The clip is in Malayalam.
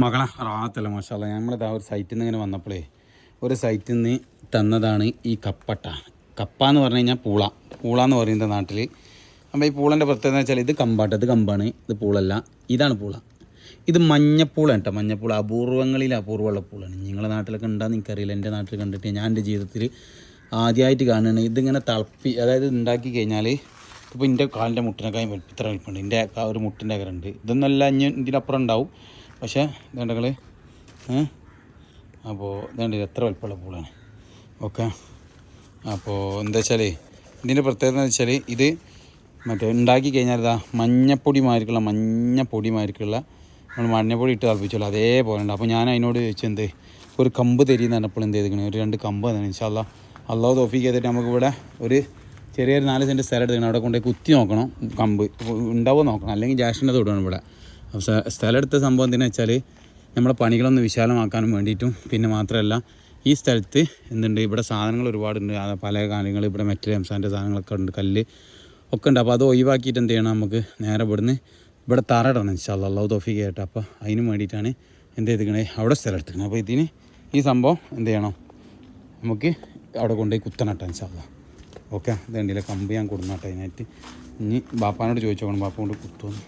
മകളെ റാത്തല്ല മാഷാല്ല നമ്മളിതാ ഒരു സൈറ്റിൽ നിന്ന് ഇങ്ങനെ വന്നപ്പോഴേ ഒരു സൈറ്റിൽ നിന്ന് തന്നതാണ് ഈ കപ്പട്ട. കപ്പ എന്ന് പറഞ്ഞു കഴിഞ്ഞാൽ പൂള. പൂള എന്ന് പറയുന്നത് നാട്ടിൽ അപ്പോൾ ഈ പൂളന്റെ പ്രത്യേകത വെച്ചാൽ ഇത് കമ്പാട്ട ഇത് കമ്പാണ് ഇത് പൂളല്ല ഇതാണ് പൂള. ഇത് മഞ്ഞപ്പൂളാണ് കേട്ടോ മഞ്ഞപ്പൂള. അപൂർവങ്ങളിൽ അപൂർവമുള്ള പൂളാണ്. നിങ്ങളുടെ നാട്ടിലൊക്കെ ഉണ്ടാകുന്ന എനിക്കറിയില്ല. എന്റെ നാട്ടിൽ കണ്ടിട്ട് ഞാൻ എന്റെ ജീവിതത്തിൽ ആദ്യമായിട്ട് കാണുകയാണ് ഇതിങ്ങനെ തിളപ്പി അതായത് ഉണ്ടാക്കി കഴിഞ്ഞാൽ ഇപ്പോൾ എന്റെ കാലിന്റെ മുട്ടിനൊക്കെ ഇത്ര വലിപ്പമുണ്ട് എന്റെ ഒരു മുട്ടിന്റെ അകരുണ്ട് ഇതൊന്നല്ല ഇനി ഇതിനപ്പുറം ഉണ്ടാവും പക്ഷേ ഇതുണ്ടെങ്കിൽ അപ്പോൾ ഇതേണ്ട എത്ര വലിപ്പമുള്ള പൂളാണ്. ഓക്കെ. അപ്പോൾ എന്താ വെച്ചാൽ ഇതിന്റെ പ്രത്യേകത എന്ന് വെച്ചാൽ ഇത് മറ്റേ ഉണ്ടാക്കി കഴിഞ്ഞാൽ ഇതാ മഞ്ഞപ്പൊടി മാരിക്കുള്ള മഞ്ഞപ്പൊടി മാരിക്കുള്ള നമ്മൾ മഞ്ഞപ്പൊടി ഇട്ട് തിളപ്പിച്ചല്ലോ അതേപോലെ ഉണ്ട്. അപ്പോൾ ഞാൻ അതിനോട് ചോദിച്ചു എന്ത്? ഒരു കമ്പ് തരിയെന്ന് പറഞ്ഞപ്പോൾ എന്ത് ചെയ്തിരിക്കണേ? ഒരു രണ്ട് കമ്പ് തന്നെ ഇൻഷാല്ല അള്ളാഹു തോഫിക്ക് ചെയ്തിട്ട് നമുക്ക് ഇവിടെ ഒരു ചെറിയൊരു നാല് സെന്റ് സ്ഥലം എടുക്കണം അവിടെ കൊണ്ടുപോയി കുത്തി നോക്കണം കമ്പ്. ഉണ്ടാവുമോ നോക്കണം. അല്ലെങ്കിൽ ജാഷിന്റെ തൊടുകയാണ് ഇവിടെ. സ്ഥ- സ്ഥലം എടുത്ത സംഭവം എന്തിനാ വെച്ചാൽ നമ്മളെ പണികളൊന്ന് വിശാലമാക്കാനും വേണ്ടിയിട്ടും പിന്നെ മാത്രമല്ല ഈ സ്ഥലത്ത് എന്തുണ്ട്? ഇവിടെ സാധനങ്ങൾ ഒരുപാടുണ്ട്. പല കാര്യങ്ങൾ ഇവിടെ മെറ്റൽ എംസാന്റെ സാധനങ്ങളൊക്കെ ഉണ്ട് കല്ല് ഒക്കെ ഉണ്ട്. അപ്പോൾ അത് ഒഴിവാക്കിയിട്ട് എന്ത് ചെയ്യണം നമുക്ക്? നേരെ ഇവിടുന്ന് ഇവിടെ തറ ഇടണം ഇൻഷാല്ല അള്ളാഹു തോഫിക്ക് ആയിട്ട് അപ്പോൾ അതിന് വേണ്ടിയിട്ടാണ് എന്ത് ചെയ്തിരിക്കണേ? അവിടെ സ്ഥലം എടുത്തിരിക്കണം. അപ്പോൾ ഇതിന് ഈ സംഭവം എന്ത് ചെയ്യണം? നമുക്ക് അവിടെ കൊണ്ടുപോയി കുത്തണട്ടെ ഇൻഷാല്ല ഓക്കെ? ഇത് കണ്ടില്ല? കമ്പ് ഞാൻ കൊടുന്നട്ടെ അതിനായിട്ട്. ഇനി ബാപ്പാനോട് ചോദിച്ചോക്കണം. ബാപ്പ കൊണ്ട് കുത്തുമെന്ന്